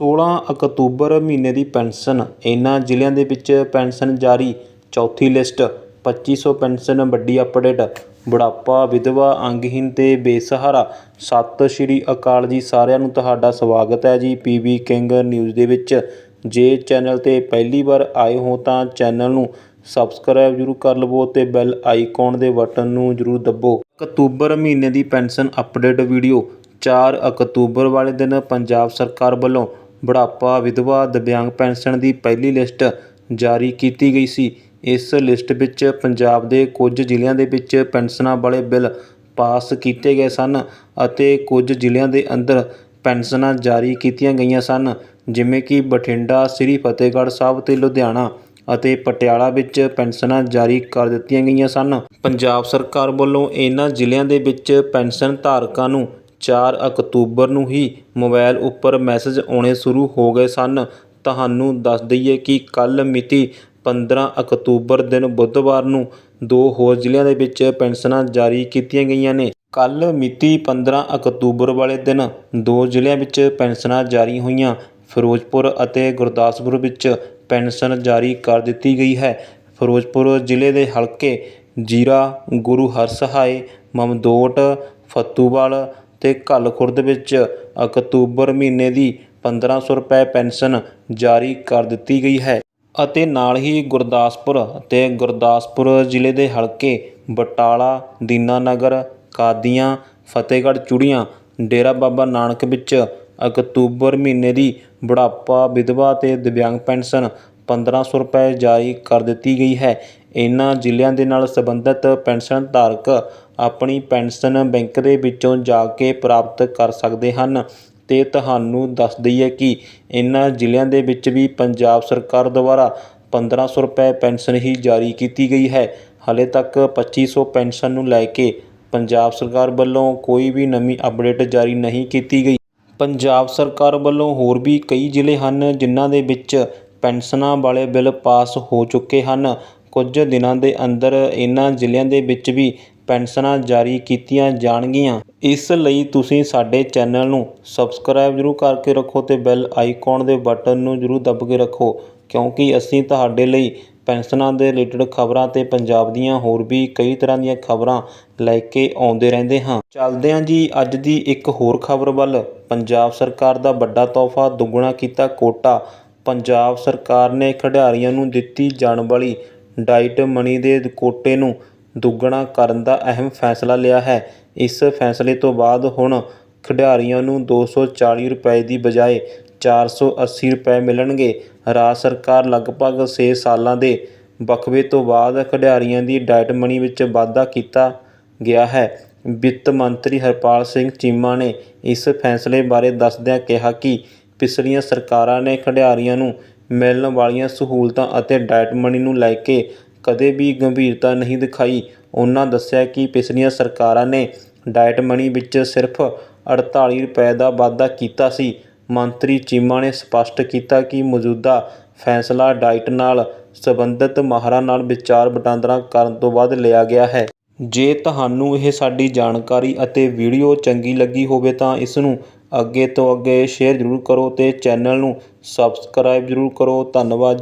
16 October ਮਹੀਨੇ ਦੀ pension. ਇਹਨਾਂ ਜ਼ਿਲ੍ਹਿਆਂ ਦੇ ਵਿੱਚ ਪੈਨਸ਼ਨ ਜਾਰੀ। ਚੌਥੀ ਲਿਸਟ, ਪੱਚੀ ਸੌ ਪੈਨਸ਼ਨ ਵੱਡੀ ਅਪਡੇਟ। ਬੁਢਾਪਾ ਵਿਧਵਾ ਅੰਗਹੀਨ ਤੇ ਬੇਸਹਾਰਾ। ਸਤਿ ਸ਼੍ਰੀ ਅਕਾਲ ਜੀ, ਸਾਰਿਆਂ ਨੂੰ ਤੁਹਾਡਾ ਸਵਾਗਤ ਹੈ ਜੀ ਪੀਬੀ ਕਿੰਗ ਨਿਊਜ਼ ਦੇ ਵਿੱਚ। ਜੇ ਚੈਨਲ ਤੇ ਪਹਿਲੀ ਵਾਰ ਆਏ ਹੋ ਤਾਂ ਚੈਨਲ ਨੂੰ ਸਬਸਕ੍ਰਾਈਬ ਜ਼ਰੂਰ ਕਰ ਲਵੋ ਤੇ ਬੈਲ ਆਈਕਨ ਦੇ ਬਟਨ ਨੂੰ ਜ਼ਰੂਰ ਦੱਬੋ। ਅਕਤੂਬਰ ਮਹੀਨੇ ਦੀ ਪੈਨਸ਼ਨ ਅਪਡੇਟ ਵੀਡੀਓ। 4 ਅਕਤੂਬਰ ਵਾਲੇ ਦਿਨ ਪੰਜਾਬ ਸਰਕਾਰ ਵੱਲੋਂ ਬੁਢਾਪਾ ਵਿਧਵਾ ਦਿਵਿਆਂਗ ਪੈਨਸ਼ਨ ਦੀ ਪਹਿਲੀ ਲਿਸਟ ਜਾਰੀ ਕੀਤੀ ਗਈ ਸੀ। ਇਸ ਲਿਸਟ ਵਿੱਚ ਪੰਜਾਬ ਦੇ ਕੁਝ ਜ਼ਿਲ੍ਹਿਆਂ ਦੇ ਵਿੱਚ ਪੈਨਸ਼ਨਾਂ ਵਾਲੇ ਬਿੱਲ ਪਾਸ ਕੀਤੇ ਗਏ ਸਨ ਅਤੇ ਕੁਝ ਜ਼ਿਲ੍ਹਿਆਂ ਦੇ ਅੰਦਰ ਪੈਨਸ਼ਨਾਂ ਜਾਰੀ ਕੀਤੀਆਂ ਗਈਆਂ ਸਨ, ਜਿਵੇਂ ਕਿ ਬਠਿੰਡਾ, ਸ੍ਰੀ ਫਤਿਹਗੜ੍ਹ ਸਾਹਿਬ ਅਤੇ ਲੁਧਿਆਣਾ ਅਤੇ ਪਟਿਆਲਾ ਵਿੱਚ ਪੈਨਸ਼ਨਾਂ ਜਾਰੀ ਕਰ ਦਿੱਤੀਆਂ ਗਈਆਂ ਸਨ। ਪੰਜਾਬ ਸਰਕਾਰ ਵੱਲੋਂ ਇਹਨਾਂ ਜ਼ਿਲ੍ਹਿਆਂ ਦੇ ਵਿੱਚ ਪੈਨਸ਼ਨ ਧਾਰਕਾਂ ਨੂੰ ਚਾਰ ਅਕਤੂਬਰ ਨੂੰ ਹੀ ਮੋਬਾਈਲ ਉੱਪਰ ਮੈਸੇਜ ਆਉਣੇ ਸ਼ੁਰੂ ਹੋ ਗਏ ਸਨ। ਤੁਹਾਨੂੰ ਦੱਸ ਦਈਏ ਕਿ ਕੱਲ੍ਹ ਮਿਤੀ 15 ਅਕਤੂਬਰ ਦਿਨ ਬੁੱਧਵਾਰ ਨੂੰ ਦੋ ਹੋਰ ਜ਼ਿਲ੍ਹਿਆਂ ਦੇ ਵਿੱਚ ਪੈਨਸ਼ਨਾਂ ਜਾਰੀ ਕੀਤੀਆਂ ਗਈਆਂ ਨੇ। ਕੱਲ੍ਹ ਮਿਤੀ 15 ਅਕਤੂਬਰ ਵਾਲੇ ਦਿਨ ਦੋ ਜ਼ਿਲ੍ਹਿਆਂ ਵਿੱਚ ਪੈਨਸ਼ਨਾਂ ਜਾਰੀ ਹੋਈਆਂ। ਫਿਰੋਜ਼ਪੁਰ ਅਤੇ ਗੁਰਦਾਸਪੁਰ ਵਿੱਚ ਪੈਨਸ਼ਨ ਜਾਰੀ ਕਰ ਦਿੱਤੀ ਗਈ ਹੈ। ਫਿਰੋਜ਼ਪੁਰ ਜ਼ਿਲ੍ਹੇ ਦੇ ਹਲਕੇ ਜੀਰਾ, ਗੁਰੂ ਹਰਸਹਾਏ, ਮਮਦੋਟ, ਫੱਤੂਵਾਲ ਅਤੇ ਘੱਲ ਖੁਰਦ ਵਿੱਚ ਅਕਤੂਬਰ ਮਹੀਨੇ ਦੀ 1500 ਰੁਪਏ ਪੈਨਸ਼ਨ ਜਾਰੀ ਕਰ ਦਿੱਤੀ ਗਈ ਹੈ ਅਤੇ ਨਾਲ ਹੀ ਗੁਰਦਾਸਪੁਰ ਅਤੇ ਗੁਰਦਾਸਪੁਰ ਜ਼ਿਲ੍ਹੇ ਦੇ ਹਲਕੇ ਬਟਾਲਾ, ਦੀਨਾਨਗਰ, ਕਾਦੀਆਂ, ਫਤਿਹਗੜ੍ਹ ਚੂੜੀਆਂ, ਡੇਰਾ ਬਾਬਾ ਨਾਨਕ ਵਿੱਚ ਅਕਤੂਬਰ ਮਹੀਨੇ ਦੀ ਬੁਢਾਪਾ ਵਿਧਵਾ ਅਤੇ ਦਿਵਿਆਂਗ ਪੈਨਸ਼ਨ 1500 ਰੁਪਏ ਜਾਰੀ ਕਰ ਦਿੱਤੀ ਗਈ ਹੈ। ਇਹਨਾਂ ਜ਼ਿਲ੍ਹਿਆਂ ਦੇ ਨਾਲ ਸੰਬੰਧਿਤ ਪੈਨਸ਼ਨ ਧਾਰਕ ਆਪਣੀ ਪੈਨਸ਼ਨ ਬੈਂਕ ਦੇ ਵਿੱਚੋਂ ਜਾ ਕੇ ਪ੍ਰਾਪਤ ਕਰ ਸਕਦੇ ਹਨ। ਅਤੇ ਤੁਹਾਨੂੰ ਦੱਸ ਦਈਏ ਕਿ ਇਹਨਾਂ ਜ਼ਿਲ੍ਹਿਆਂ ਦੇ ਵਿੱਚ ਵੀ ਪੰਜਾਬ ਸਰਕਾਰ ਦੁਆਰਾ 1500 ਰੁਪਏ ਪੈਨਸ਼ਨ ਹੀ ਜਾਰੀ ਕੀਤੀ ਗਈ ਹੈ। ਹਾਲੇ ਤੱਕ ਪੱਚੀ ਸੌ ਪੈਨਸ਼ਨ ਨੂੰ ਲੈ ਕੇ ਪੰਜਾਬ ਸਰਕਾਰ ਵੱਲੋਂ ਕੋਈ ਵੀ ਨਵੀਂ ਅਪਡੇਟ ਜਾਰੀ ਨਹੀਂ ਕੀਤੀ ਗਈ। ਪੰਜਾਬ ਸਰਕਾਰ ਵੱਲੋਂ ਹੋਰ ਵੀ ਕਈ ਜ਼ਿਲ੍ਹੇ ਹਨ ਜਿਨ੍ਹਾਂ ਦੇ ਵਿੱਚ ਪੈਨਸ਼ਨਾਂ ਵਾਲੇ ਬਿੱਲ ਪਾਸ ਹੋ ਚੁੱਕੇ ਹਨ। ਕੁਝ ਦਿਨਾਂ ਦੇ ਅੰਦਰ ਇਹਨਾਂ ਜ਼ਿਲ੍ਹਿਆਂ ਦੇ ਵਿੱਚ ਵੀ ਪੈਨਸ਼ਨਾਂ ਜਾਰੀ ਕੀਤੀਆਂ ਜਾਣਗੀਆਂ। ਇਸ ਲਈ ਤੁਸੀਂ ਸਾਡੇ ਚੈਨਲ ਨੂੰ ਸਬਸਕ੍ਰਾਈਬ ਜ਼ਰੂਰ ਕਰਕੇ ਰੱਖੋ ਤੇ ਬੈਲ ਆਈਕਨ ਦੇ ਬਟਨ ਨੂੰ ਜ਼ਰੂਰ ਦੱਬ ਕੇ ਰੱਖੋ, ਕਿਉਂਕਿ ਅਸੀਂ ਤੁਹਾਡੇ ਲਈ ਪੈਨਸ਼ਨਾਂ ਦੇ ਰਿਲੇਟਡ ਖਬਰਾਂ ਤੇ ਪੰਜਾਬ ਦੀਆਂ ਹੋਰ ਵੀ ਕਈ ਤਰ੍ਹਾਂ ਦੀਆਂ ਖਬਰਾਂ ਲੈ ਕੇ ਆਉਂਦੇ ਰਹਿੰਦੇ ਹਾਂ। ਚੱਲਦੇ ਹਾਂ ਜੀ, ਅੱਜ ਦੀ ਇੱਕ ਹੋਰ ਖਬਰ ਵੱਲ। ਪੰਜਾਬ ਸਰਕਾਰ ਦਾ ਵੱਡਾ ਤੋਹਫਾ ਦੁੱਗਣਾ ਕੀਤਾ ਕੋਟਾ। ਪੰਜਾਬ ਸਰਕਾਰ ਨੇ ਖਿਡਾਰੀਆਂ ਨੂੰ ਦਿੱਤੀ ਜਾਣ ਵਾਲੀ ਡਾਈਟ ਮਨੀ ਦੇ ਕੋਟੇ ਨੂੰ ਦੁੱਗਣਾ ਕਰਨ ਦਾ ਅਹਿਮ ਫੈਸਲਾ ਲਿਆ ਹੈ। ਇਸ ਫੈਸਲੇ ਤੋਂ ਬਾਅਦ ਹੁਣ ਖਿਡਾਰੀਆਂ ਨੂੰ 240 ਰੁਪਏ ਦੀ ਬਜਾਏ 480 ਰੁਪਏ ਮਿਲਣਗੇ। ਰਾਜ ਸਰਕਾਰ ਲਗਭਗ 6 ਸਾਲਾਂ ਦੇ ਵਕਫੇ ਤੋਂ ਬਾਅਦ ਖਿਡਾਰੀਆਂ ਦੀ ਡਾਇਟ ਮਨੀ ਵਿੱਚ ਵਾਧਾ ਕੀਤਾ ਗਿਆ ਹੈ। ਵਿੱਤ ਮੰਤਰੀ ਹਰਪਾਲ ਸਿੰਘ ਚੀਮਾ ਨੇ ਇਸ ਫੈਸਲੇ ਬਾਰੇ ਦੱਸਦਿਆਂ ਕਿਹਾ ਕਿ ਪਿਛਲੀਆਂ ਸਰਕਾਰਾਂ ਨੇ ਖਿਡਾਰੀਆਂ ਨੂੰ ਮਿਲਣ ਵਾਲੀਆਂ ਸਹੂਲਤਾਂ ਅਤੇ ਡਾਇਟ ਮਨੀ ਨੂੰ ਲੈ ਕੇ ਕਦੇ ਵੀ ਗੰਭੀਰਤਾ ਨਹੀਂ ਦਿਖਾਈ। ਉਨ੍ਹਾਂ ਦੱਸਿਆ ਕਿ ਪਿਛਲੀਆਂ ਸਰਕਾਰਾਂ ਨੇ ਡਾਇਟ ਮਨੀ ਵਿੱਚ ਸਿਰਫ 48 ਰੁਪਏ ਦਾ ਵਾਧਾ ਕੀਤਾ ਸੀ। ਮੰਤਰੀ ਚੀਮਾ ਨੇ ਸਪਸ਼ਟ ਕੀਤਾ ਕਿ ਮੌਜੂਦਾ ਫੈਸਲਾ ਡਾਇਟ ਨਾਲ ਸੰਬੰਧਿਤ ਮਾਹਰਾਂ ਨਾਲ ਵਿਚਾਰ ਵਟਾਂਦਰਾ ਕਰਨ ਤੋਂ ਬਾਅਦ ਲਿਆ ਗਿਆ ਹੈ। ਜੇ ਤੁਹਾਨੂੰ ਇਹ ਸਾਡੀ ਜਾਣਕਾਰੀ ਅਤੇ ਵੀਡੀਓ ਚੰਗੀ ਲੱਗੀ ਹੋਵੇ ਤਾਂ ਇਸ ਨੂੰ ਅੱਗੇ ਤੋਂ ਅੱਗੇ ਸ਼ੇਅਰ ਜ਼ਰੂਰ ਕਰੋ ਤੇ ਚੈਨਲ ਨੂੰ ਸਬਸਕ੍ਰਾਈਬ ਜ਼ਰੂਰ ਕਰੋ। ਧੰਨਵਾਦ।